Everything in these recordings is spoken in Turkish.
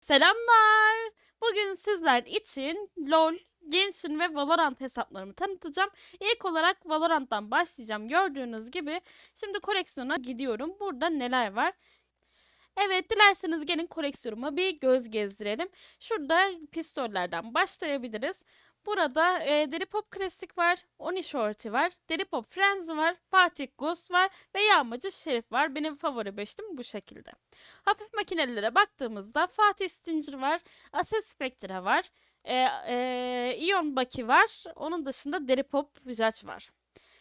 Selamlar. Bugün sizler için LoL, Genshin ve Valorant hesaplarımı tanıtacağım. İlk olarak Valorant'tan başlayacağım. Gördüğünüz gibi şimdi koleksiyona gidiyorum. Burada neler var? Evet, dilerseniz gelin koleksiyonuma bir göz gezdirelim. Şurada pistollerden başlayabiliriz. Burada e, Deri Pop Klasik var, Oni Shorty var, Deri Pop Frenzy var, Fatih Ghost var ve Yağmacı Şerif var. Benim favori beşlim bu şekilde. Hafif makinelere baktığımızda Fatih Stinger var, Ases Spectre var, e, e, Ion Baki var. Onun dışında Deri Pop Judge var.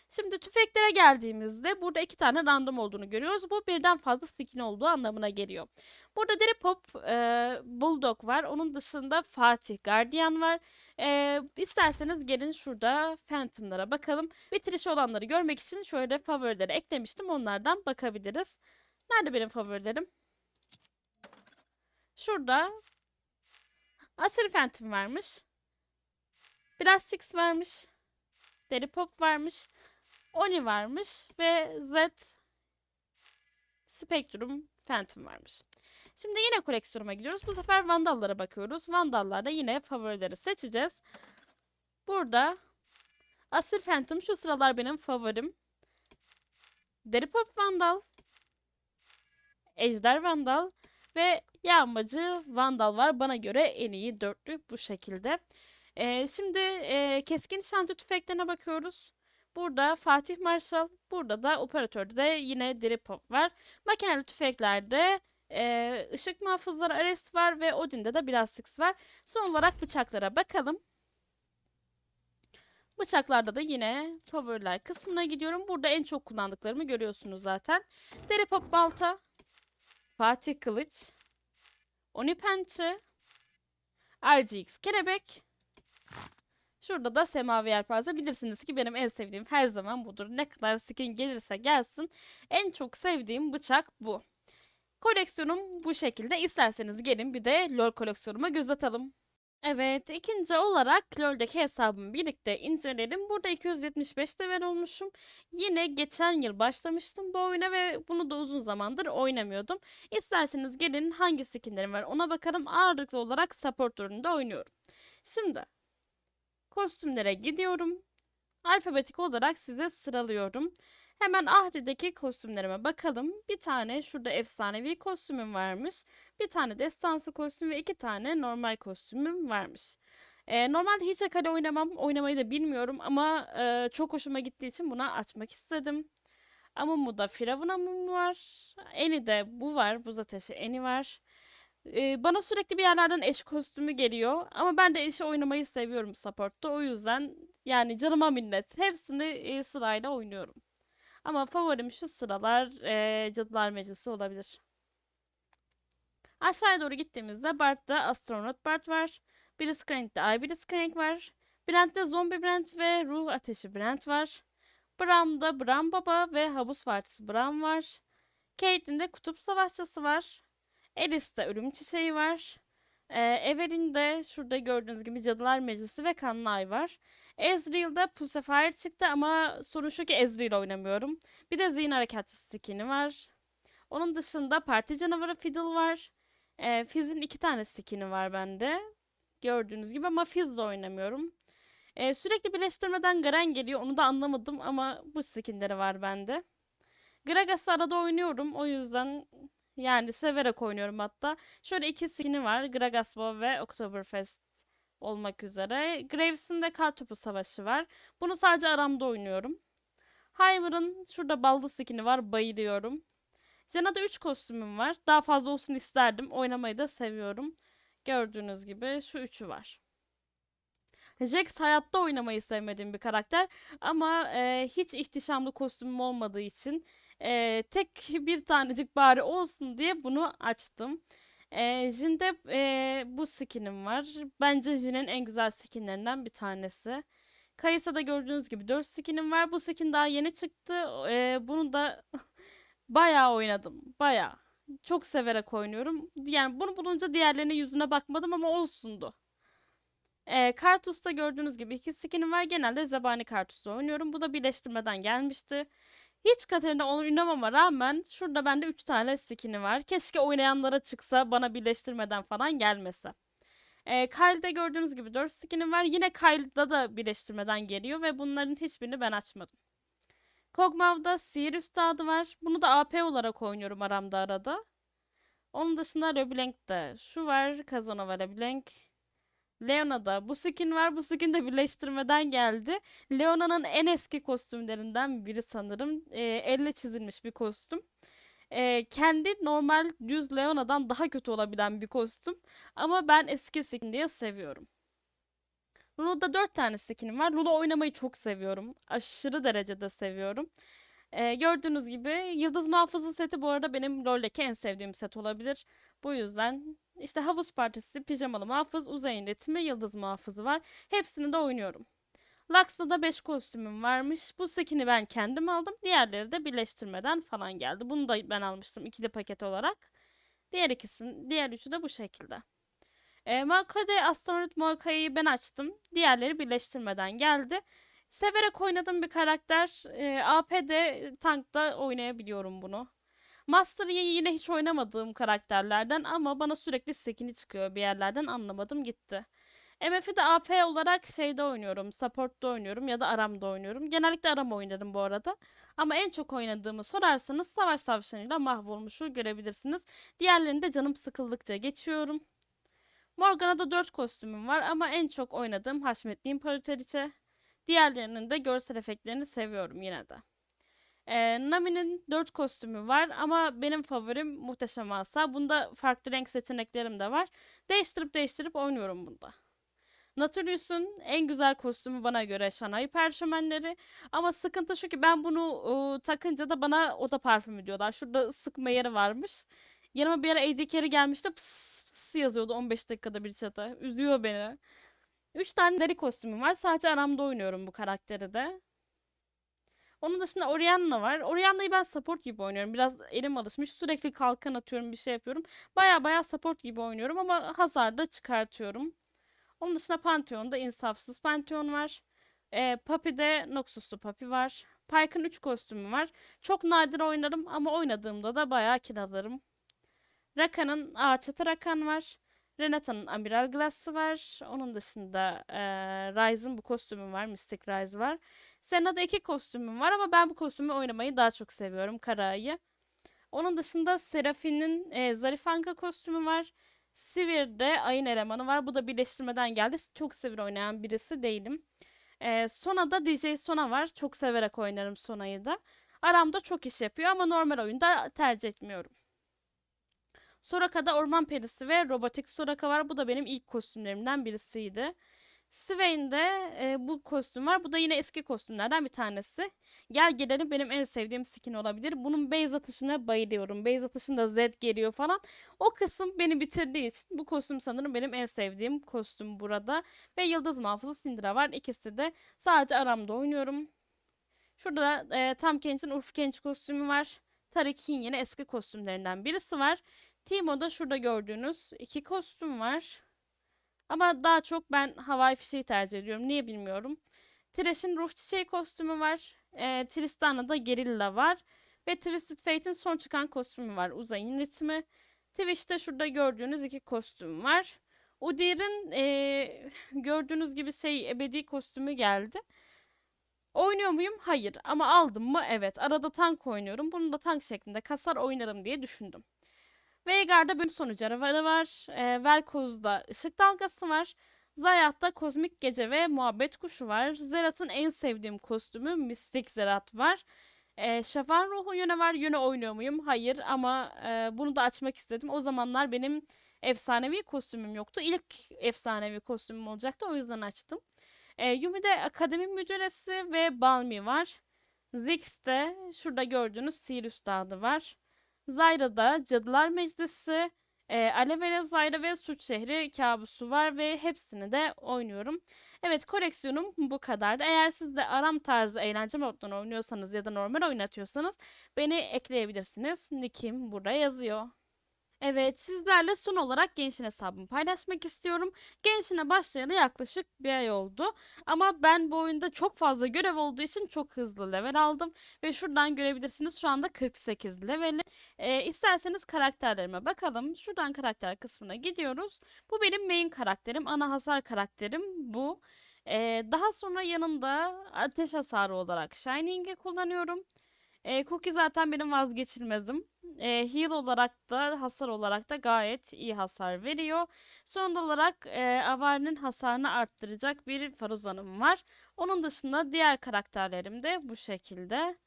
Şimdi tüfeklere geldiğimizde burada iki tane random olduğunu görüyoruz. Bu birden fazla skin olduğu anlamına geliyor. Burada Deri Pop e, Bulldog var. Onun dışında Fatih Guardian var. E, isterseniz gelin şurada Phantom'lara bakalım. Bitiriş olanları görmek için şöyle favorileri eklemiştim. Onlardan bakabiliriz. Nerede benim favorilerim? Şurada Asil Phantom varmış. Biraz Six varmış. Deri Pop varmış. Oni varmış ve Z Spectrum Phantom varmış. Şimdi yine koleksiyonuma gidiyoruz. Bu sefer Vandal'lara bakıyoruz. Vandal'larda yine favorileri seçeceğiz. Burada Asil Phantom şu sıralar benim favorim. Deri Pop Vandal, Ejder Vandal ve Yağmacı Vandal var. Bana göre en iyi dörtlü bu şekilde. Ee, şimdi e, keskin nişancı tüfeklerine bakıyoruz. Burada Fatih Marshall, burada da operatörde yine Deri Pop var. Makineli tüfeklerde e, ışık muhafızları Arrest var ve Odin'de de biraz Six var. Son olarak bıçaklara bakalım. Bıçaklarda da yine favoriler kısmına gidiyorum. Burada en çok kullandıklarımı görüyorsunuz zaten. Deri Pop Balta, Fatih Kılıç, Oni Pençe, RGX Kelebek, Şurada da semavi yelpaze. Bilirsiniz ki benim en sevdiğim her zaman budur. Ne kadar skin gelirse gelsin en çok sevdiğim bıçak bu. Koleksiyonum bu şekilde. İsterseniz gelin bir de LoL koleksiyonuma göz atalım. Evet, ikinci olarak LoL'deki hesabımı birlikte inceleyelim. Burada 275 level olmuşum. Yine geçen yıl başlamıştım bu oyuna ve bunu da uzun zamandır oynamıyordum. İsterseniz gelin hangi skinlerim var ona bakalım. Ağırlıklı olarak support rolünde oynuyorum. Şimdi kostümlere gidiyorum. Alfabetik olarak size sıralıyorum. Hemen Ahri'deki kostümlerime bakalım. Bir tane şurada efsanevi kostümüm varmış. Bir tane destansı kostüm ve iki tane normal kostümüm varmış. Ee, normalde hiç akale oynamam. Oynamayı da bilmiyorum ama e, çok hoşuma gittiği için buna açmak istedim. Amumu Firavun Amumu var. Eni de bu var. Buz Ateşi Eni var. Bana sürekli bir yerlerden eş kostümü geliyor. Ama ben de eşi oynamayı seviyorum support'ta. O yüzden yani canıma minnet. Hepsini sırayla oynuyorum. Ama favorim şu sıralar e, Cadılar Meclisi olabilir. Aşağıya doğru gittiğimizde Bart'ta Astronot Bart var. Blitzcrank'te Ay Blitzcrank var. Brent'te Zombi Brent ve Ruh Ateşi Brent var. Bram'da Bram Baba ve Havuz Partisi Bram var. Caitlyn'de Kutup Savaşçısı var. Alice'de Ölüm Çiçeği var. Ee, Evelyn'de şurada gördüğünüz gibi Cadılar Meclisi ve Kanlı Ay var. Ezreal'da Pusafire çıktı ama sorun şu ki Ezreal oynamıyorum. Bir de Zihin Harekatçısı skin'i var. Onun dışında Parti Canavarı Fiddle var. Ee, Fizz'in iki tane skin'i var bende. Gördüğünüz gibi ama Fizz'le oynamıyorum. Ee, sürekli birleştirmeden Garen geliyor onu da anlamadım ama bu skinleri var bende. Gragas'ı arada oynuyorum o yüzden yani severek oynuyorum hatta. Şöyle iki skin'i var. Gragas Bow ve Oktoberfest olmak üzere. Graves'in de Kartopu Savaşı var. Bunu sadece aramda oynuyorum. Hymer'ın şurada baldı skin'i var. Bayılıyorum. Jena'da 3 kostümüm var. Daha fazla olsun isterdim. Oynamayı da seviyorum. Gördüğünüz gibi şu üçü var. Jax hayatta oynamayı sevmediğim bir karakter ama e, hiç ihtişamlı kostümüm olmadığı için e, tek bir tanecik bari olsun diye bunu açtım. E, Jin'de e, bu skinim var. Bence Jin'in en güzel skinlerinden bir tanesi. Kayısa'da gördüğünüz gibi 4 skinim var. Bu skin daha yeni çıktı. E, bunu da bayağı oynadım. Bayağı. Çok severek oynuyorum. Yani bunu bulunca diğerlerine yüzüne bakmadım ama olsundu. E, Kartus'ta gördüğünüz gibi iki skinim var. Genelde Zebani Kartus'ta oynuyorum. Bu da birleştirmeden gelmişti. Hiç Katarina oynamama rağmen şurada bende 3 tane skin'i var. Keşke oynayanlara çıksa bana birleştirmeden falan gelmese. Ee, Kyle'de gördüğünüz gibi 4 skin'im var. Yine Kyle'da da birleştirmeden geliyor ve bunların hiçbirini ben açmadım. Kog'Maw'da Sihir Üstadı var. Bunu da AP olarak oynuyorum aramda arada. Onun dışında LeBlanc'de şu var. Kazanova LeBlanc. Leona'da bu skin var. Bu skin de birleştirmeden geldi. Leona'nın en eski kostümlerinden biri sanırım. Ee, elle çizilmiş bir kostüm. Ee, kendi normal düz Leona'dan daha kötü olabilen bir kostüm. Ama ben eski skin diye seviyorum. Lulu'da 4 tane skinim var. Lulu oynamayı çok seviyorum. Aşırı derecede seviyorum. Ee, gördüğünüz gibi Yıldız Muhafızı seti bu arada benim LoL'deki en sevdiğim set olabilir. Bu yüzden işte Havuz Partisi, Pijamalı Muhafız, Uzayın Ritmi, Yıldız Muhafızı var. Hepsini de oynuyorum. Lux'ta da 5 kostümüm varmış. Bu skin'i ben kendim aldım. Diğerleri de birleştirmeden falan geldi. Bunu da ben almıştım ikili paket olarak. Diğer ikisini, diğer üçü de bu şekilde. E, Maokai'de Astronaut Maokai'yi ben açtım. Diğerleri birleştirmeden geldi. Severek oynadığım bir karakter. E, AP'de tankta oynayabiliyorum bunu. Master Yi'yi yine hiç oynamadığım karakterlerden ama bana sürekli skin'i çıkıyor bir yerlerden anlamadım gitti. MF'i de AP olarak şeyde oynuyorum, support'ta oynuyorum ya da aramda oynuyorum. Genellikle aram oynarım bu arada. Ama en çok oynadığımı sorarsanız savaş tavşanıyla mahvolmuşu görebilirsiniz. Diğerlerini de canım sıkıldıkça geçiyorum. Morgana'da 4 kostümüm var ama en çok oynadığım Haşmetli İmparatoriçe. Diğerlerinin de görsel efektlerini seviyorum yine de. Ee, Nami'nin 4 kostümü var ama benim favorim Muhteşem Asa. Bunda farklı renk seçeneklerim de var. Değiştirip değiştirip oynuyorum bunda. Natulius'un en güzel kostümü bana göre Şanay Perşemenleri. Ama sıkıntı şu ki ben bunu ıı, takınca da bana oda parfümü diyorlar. Şurada sıkma yeri varmış. Yanıma bir ara AD carry gelmişti pıs pıs yazıyordu 15 dakikada bir çata. Üzüyor beni. 3 tane deri kostümüm var. Sadece aramda oynuyorum bu karakteri de. Onun dışında Orianna var. Orianna'yı ben support gibi oynuyorum. Biraz elim alışmış. Sürekli kalkan atıyorum bir şey yapıyorum. Baya baya support gibi oynuyorum ama hasar çıkartıyorum. Onun dışında Pantheon'da insafsız Pantheon var. E, Papi'de Noxus'lu Papi var. Pyke'ın 3 kostümü var. Çok nadir oynarım ama oynadığımda da bayağı kill alırım. Raka'nın Ağaçatı Rakan var. Renata'nın Amiral Glass'ı var. Onun dışında e, Ryze'ın bu kostümü var. Mystic Rise var. Sena'da iki kostümüm var ama ben bu kostümü oynamayı daha çok seviyorum. Kara'yı. Onun dışında Seraphine e, Zarifanka kostümü var. Sivir'de ayın elemanı var. Bu da birleştirmeden geldi. Çok sever oynayan birisi değilim. E, Sona'da DJ Sona var. Çok severek oynarım Sona'yı da. Aramda çok iş yapıyor ama normal oyunda tercih etmiyorum. Soraka'da orman perisi ve robotik Soraka var. Bu da benim ilk kostümlerimden birisiydi. Swain'de e, bu kostüm var. Bu da yine eski kostümlerden bir tanesi. Gel gelelim benim en sevdiğim skin olabilir. Bunun base atışına bayılıyorum. Base atışında Z geliyor falan. O kısım beni bitirdiği için bu kostüm sanırım benim en sevdiğim kostüm burada. Ve Yıldız Muhafızı Syndra var. İkisi de sadece aramda oynuyorum. Şurada e, Tam Kench'in Urf Kench kostümü var. Tarik'in yine eski kostümlerinden birisi var. Timo'da şurada gördüğünüz iki kostüm var. Ama daha çok ben havai fişeği tercih ediyorum. Niye bilmiyorum. Thresh'in ruh çiçeği kostümü var. E, Tristana'da Gerilla var. Ve Twisted Fate'in son çıkan kostümü var. Uzayın ritmi. Twitch'te şurada gördüğünüz iki kostüm var. Udir'in e, gördüğünüz gibi şey ebedi kostümü geldi. Oynuyor muyum? Hayır. Ama aldım mı? Evet. Arada tank oynuyorum. Bunu da tank şeklinde kasar oynarım diye düşündüm. Veigar'da bölüm sonu canavarı var. E, Velkoz'da ışık dalgası var. Zayat'ta kozmik gece ve muhabbet kuşu var. Zerat'ın en sevdiğim kostümü Mistik Zerat var. E, Şafan ruhu yöne var. Yöne oynuyor muyum? Hayır ama e, bunu da açmak istedim. O zamanlar benim efsanevi kostümüm yoktu. İlk efsanevi kostümüm olacaktı. O yüzden açtım. E, Yumi'de akademi müdüresi ve Balmi var. Ziggs'te şurada gördüğünüz Sirius Dağı'dı var. Zyra'da Cadılar Meclisi, e, Alev Alev Zyra ve Suç Şehri kabusu var ve hepsini de oynuyorum. Evet koleksiyonum bu kadardı. Eğer siz de aram tarzı eğlence modlarını oynuyorsanız ya da normal oynatıyorsanız beni ekleyebilirsiniz. Nick'im burada yazıyor. Evet, sizlerle son olarak Genshin hesabımı paylaşmak istiyorum. Genshin'e başlayalı yaklaşık bir ay oldu. Ama ben bu oyunda çok fazla görev olduğu için çok hızlı level aldım. Ve şuradan görebilirsiniz şu anda 48 leveli. Ee, isterseniz karakterlerime bakalım. Şuradan karakter kısmına gidiyoruz. Bu benim main karakterim, ana hasar karakterim bu. Ee, daha sonra yanında ateş hasarı olarak Shining'i kullanıyorum. E, Cookie zaten benim vazgeçilmezim. E, heal olarak da hasar olarak da gayet iyi hasar veriyor. Son olarak e, Avar'ın hasarını arttıracak bir Faruzan'ım var. Onun dışında diğer karakterlerim de bu şekilde.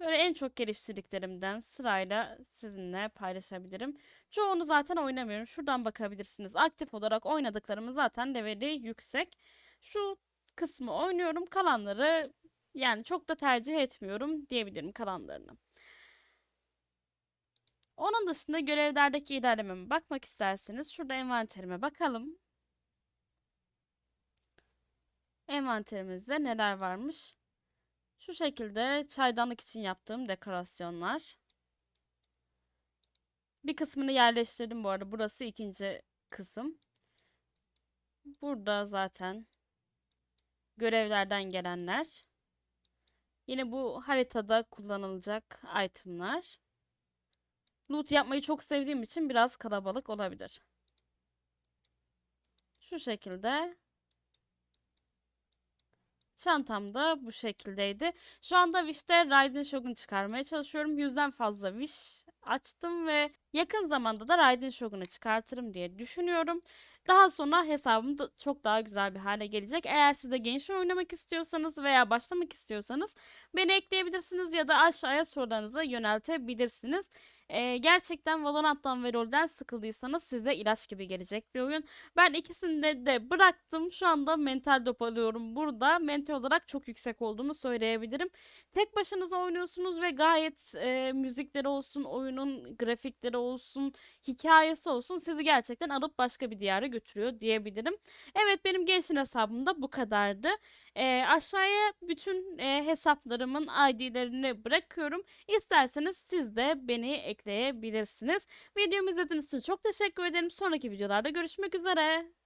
Böyle en çok geliştirdiklerimden sırayla sizinle paylaşabilirim. Çoğunu zaten oynamıyorum. Şuradan bakabilirsiniz. Aktif olarak oynadıklarımı zaten leveli yüksek. Şu kısmı oynuyorum. Kalanları yani çok da tercih etmiyorum diyebilirim kalanlarını. Onun dışında görevlerdeki ilerlememe bakmak isterseniz şurada envanterime bakalım. Envanterimizde neler varmış? Şu şekilde çaydanlık için yaptığım dekorasyonlar. Bir kısmını yerleştirdim bu arada. Burası ikinci kısım. Burada zaten görevlerden gelenler. Yine bu haritada kullanılacak itemlar. Loot yapmayı çok sevdiğim için biraz kalabalık olabilir. Şu şekilde. Çantam da bu şekildeydi. Şu anda Wish'te Raiden Shogun çıkarmaya çalışıyorum. Yüzden fazla Wish açtım ve yakın zamanda da Raiden Shogun'u çıkartırım diye düşünüyorum. Daha sonra hesabım da çok daha güzel bir hale gelecek. Eğer siz de Genshin oynamak istiyorsanız veya başlamak istiyorsanız beni ekleyebilirsiniz ya da aşağıya sorularınızı yöneltebilirsiniz. Ee, gerçekten Valorant'tan ve LoL'den sıkıldıysanız size ilaç gibi gelecek bir oyun. Ben ikisini de bıraktım. Şu anda mental dop alıyorum burada. Mental olarak çok yüksek olduğumu söyleyebilirim. Tek başınıza oynuyorsunuz ve gayet e, müzikleri olsun, oyunun grafikleri olsun, hikayesi olsun sizi gerçekten alıp başka bir diyara götürüyor diyebilirim. Evet benim Genshin hesabımda bu kadardı. E, aşağıya bütün e, hesaplarımın ID'lerini bırakıyorum. İsterseniz siz de beni ekleyebilirsiniz. Videomu izlediğiniz için çok teşekkür ederim. Sonraki videolarda görüşmek üzere.